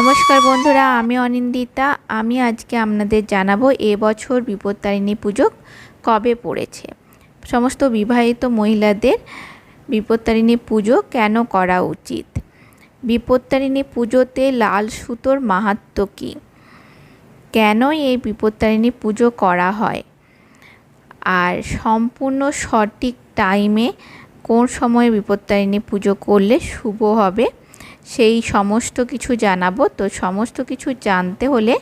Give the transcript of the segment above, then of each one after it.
নমস্কার বন্ধুরা, আমি অনিন্দিতা। আমি আজকে আপনাদের জানাব এবছর বিপত্তারিণী পুজো কবে পড়েছে। সমস্ত বিবাহিত মহিলাদের বিপত্তারিণী পুজো কেন করা উচিত? বিপত্তারিণী পুজোতে লাল সুতোর মাহাত্ম কী? কেন এই বিপত্তারিণী পুজো করা হয়? আর সম্পূর্ণ সঠিক টাইমে কোন সময়ে বিপত্তারিণী পুজো করলে শুভ হবে সেই সমস্ত কিছু জানাব। তো সমস্ত কিছু জানতে হলে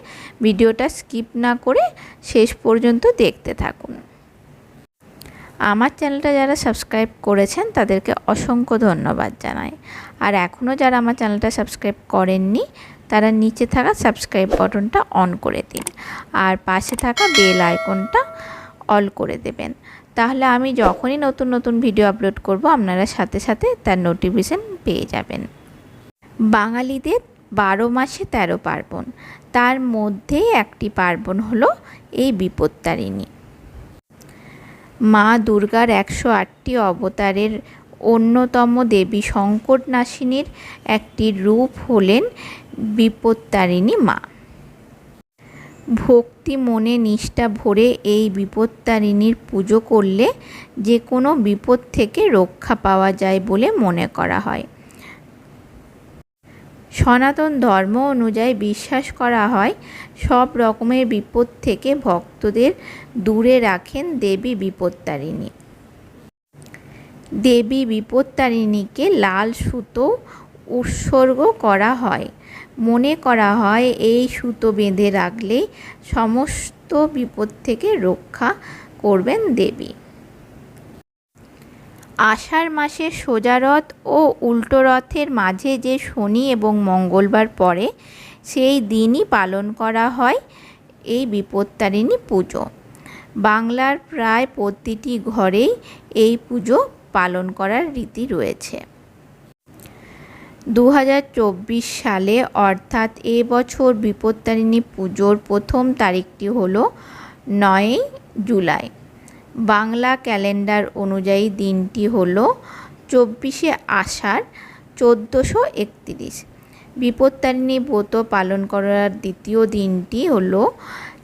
ভিডিওটা স্কিপ না করে শেষ পর্যন্ত দেখতে থাকুন। আমার চ্যানেলটা যারা সাবস্ক্রাইব করেছেন, তাদেরকে অসংখ্য ধন্যবাদ জানাই। আর এখনও যারা আমার চ্যানেলটা সাবস্ক্রাইব করেননি, তারা নিচে থাকা সাবস্ক্রাইব বাটনটা অন করে দিন। আর পাশে থাকা বেল আইকনটা অল করে দেবেন। তাহলে আমি যখনই নতুন নতুন ভিডিও আপলোড করব, আপনারা সাথে সাথে তার নোটিফিকেশান পেয়ে যাবেন। বাঙালিদের বারো মাসে তেরো পার্বণ। তার মধ্যে একটি পার্বণ হলো এই বিপত্তারিণী। মা দুর্গার একশো আটটি অবতারের অন্যতম দেবী সংকটনাশিনীর একটি রূপ হলেন বিপত্তারিণী মা। ভক্তি মনে নিষ্ঠা ভরে এই বিপত্তারিণীর পুজো করলে যে কোনো বিপদ থেকে রক্ষা পাওয়া যায় বলে মনে করা হয়। সনাতন ধর্ম অনুযায়ী বিশ্বাস করা হয়। সব রকমের বিপদ থেকে ভক্তদের দূরে রাখেন দেবী বিপত্তারিণী। দেবী বিপত্তারিণীকে লাল সুতো উৎসর্গ করা হয়। মনে করা হয়, এই সুতো বেঁধে রাখলেই সমস্ত বিপদ থেকে রক্ষা করবেন দেবী। আষাঢ় মাসে সোজা রথ ও উল্টো রথের মাঝে যে শনি এবং মঙ্গলবার পড়ে, সেই দিনই পালন করা হয় এই বিপত্তারিণী পুজো। বাংলার প্রায় প্রতিটি ঘরেই এই পুজো পালন করার রীতি রয়েছে। দু হাজার চব্বিশ সালে, অর্থাৎ এবছর বিপত্তারিণী পুজোর প্রথম তারিখটি হলো নয়ই জুলাই। বাংলা ক্যালেন্ডার অনুযায়ী দিনটি হল চব্বিশে আষাঢ় চোদ্দোশো একত্রিশ। বিপত্তারিণী ব্রত পালন করার দ্বিতীয় দিনটি হল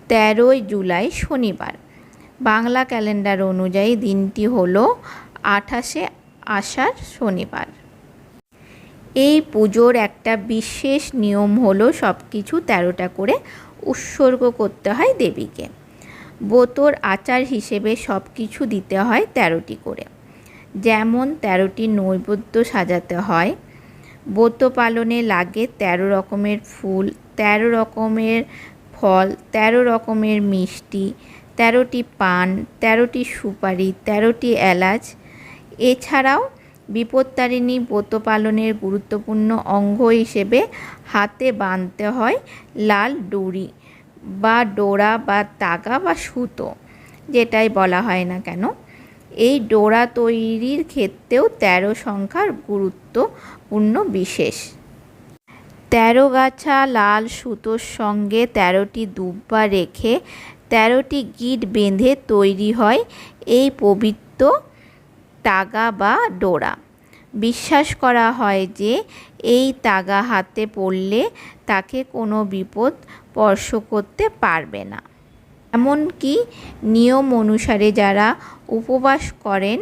তেরোই জুলাই শনিবার। বাংলা ক্যালেন্ডার অনুযায়ী দিনটি হল আঠাশে আষাঢ় শনিবার। এই পুজোর একটা বিশেষ নিয়ম হলো সব কিছু তেরোটা করে উৎসর্গ করতে হয় দেবীকে। বোতর আচার হিসেবে সব কিছু দিতে হয় তেরোটি করে। যেমন তেরোটি নৈবেদ্য সাজাতে হয়। ব্রত পালনে লাগে তেরো রকমের ফুল, তেরো রকমের ফল, তেরো রকমের মিষ্টি, তেরোটি পান, তেরোটি সুপারি, তেরোটি এলাচ। এছাড়াও বিপত্তারিণী ব্রত পালনের গুরুত্বপূর্ণ অঙ্গ হিসেবে হাতে বাঁধতে হয় লাল ডুরি। বা ডোরা বা তাগা বা সুতো, যেটাই বলা হয় না কেন, এই ডোরা তৈরির ক্ষেত্রেও তেরো সংখ্যার গুরুত্বপূর্ণ বিশেষ। তেরো গাছা লাল সুতোর সঙ্গে তেরোটি দুব্বা রেখে তেরোটি গিট বেঁধে তৈরি হয় এই পবিত্র তাগা বা ডোরা। বিশ্বাস করা হয় যে এই তাগা হাতে পড়লে তাকে কোনো বিপদ স্পর্শ করতে পারবে না। এমনকি নিয়ম অনুসারে যারা উপবাস করেন,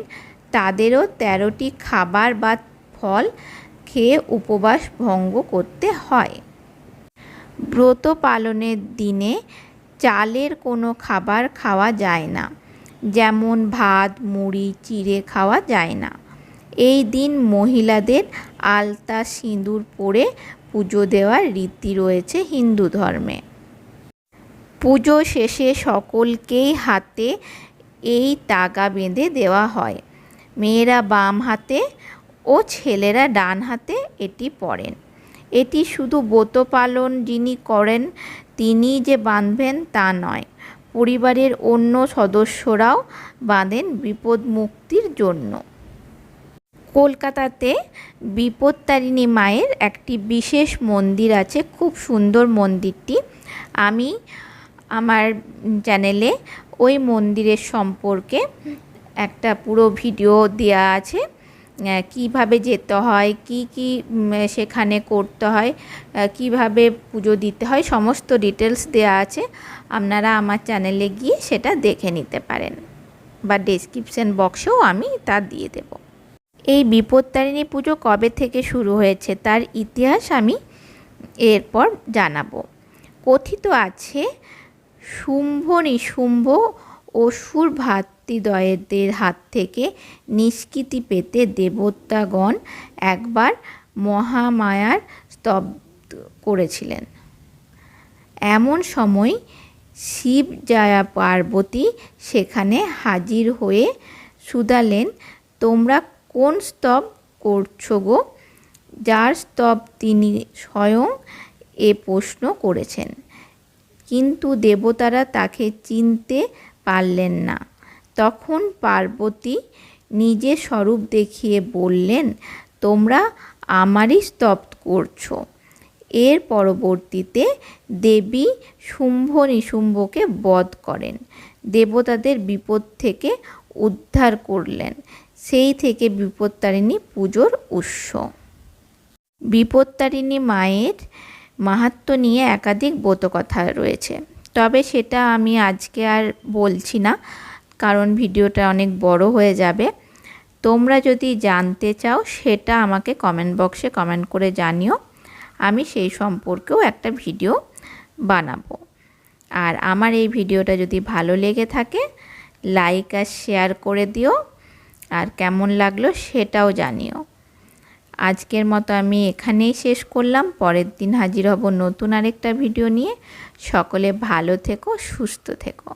তাদেরও তেরোটি খাবার বা ফল খেয়ে উপবাস ভঙ্গ করতে হয়। ব্রত পালনের দিনে চালের কোনো খাবার খাওয়া যায় না, যেমন ভাত, মুড়ি, চিড়ে খাওয়া যায় না। এই দিন মহিলাদের আলতা সিঁদুর পরে পুজো দেওয়ার রীতি রয়েছে হিন্দু ধর্মে। পুজো শেষে সকলকেই হাতে এই তাগা বেঁধে দেওয়া হয়। মেয়েরা বাম হাতে ও ছেলেরা ডান হাতে এটি পরেন। এটি শুধু ব্রত পালন যিনি করেন, তিনি যে বাঁধবেন তা নয়, পরিবারের অন্য সদস্যরাও বাঁধেন বিপদ মুক্তির জন্য। কলকাতাতে বিপত্তারিণী মায়ের একটি বিশেষ মন্দির আছে, খুব সুন্দর মন্দিরটি। আমি আমার চ্যানেলে ওই মন্দিরের সম্পর্কে একটা পুরো ভিডিও দেওয়া আছে কীভাবে যেতে হয়, কি কি সেখানে করতে হয় কীভাবে পুজো দিতে হয়, সমস্ত ডিটেলস দেওয়া আছে। আপনারা আমার চ্যানেলে গিয়ে সেটা দেখে নিতে পারেন। বা ডেসক্রিপশন বক্সেও আমি তা দিয়ে দেব। এই বিপত্তারিণী পুজো কবে থেকে শুরু হয়েছে তার ইতিহাস আমি এরপর জানাব। কথিত আছে শুম্ভ নিশুম্ভ অসুর ভাতৃদ্বয়ের হাত থেকে নিষ্কৃতি পেতে দেবতাগণ একবার মহামায়ার স্তব্ধ করেছিলেন। এমন সময় শিব জয়া পার্বতী সেখানে হাজির হয়ে শুধালেন, তোমরা কোন স্তব করছ গো? যার স্তব তিনি স্বয়ং এ প্রশ্ন করেছেন। কিন্তু দেবতারা তাকে চিনতে পারলেন না। তখন পার্বতী নিজের স্বরূপ দেখিয়ে বললেন, তোমরা আমারই স্তব করছ। এর পরবর্তীতে দেবী শুম্ভ নিশুম্ভকে বধ করেন। দেবতাদের বিপদ থেকে উদ্ধার করলেন। সেই থেকে বিপত্তারিণী পুজোর উৎস। বিপত্তারিণী মায়ের মাহাত্ম্য নিয়ে একাধিক ব্রতকথা রয়েছে। তবে সেটা আমি আজকে আর বলছি না, কারণ ভিডিওটা অনেক বড় হয়ে যাবে। তোমরা যদি জানতে চাও, সেটা আমাকে কমেন্ট বক্সে কমেন্ট করে জানিও। আমি সেই সম্পর্কেও একটা ভিডিও বানাবো। আর আমার এই ভিডিওটা যদি ভালো লেগে থাকে, লাইক আর শেয়ার করে দিও। আর কেমন লাগল সেটাও জানিও। আজকের মতো আমি এখানেই শেষ করলাম। পরের দিন হাজির হব নতুন আরেকটা ভিডিও নিয়ে। সকলে ভালো থেকো, সুস্থ থেকো।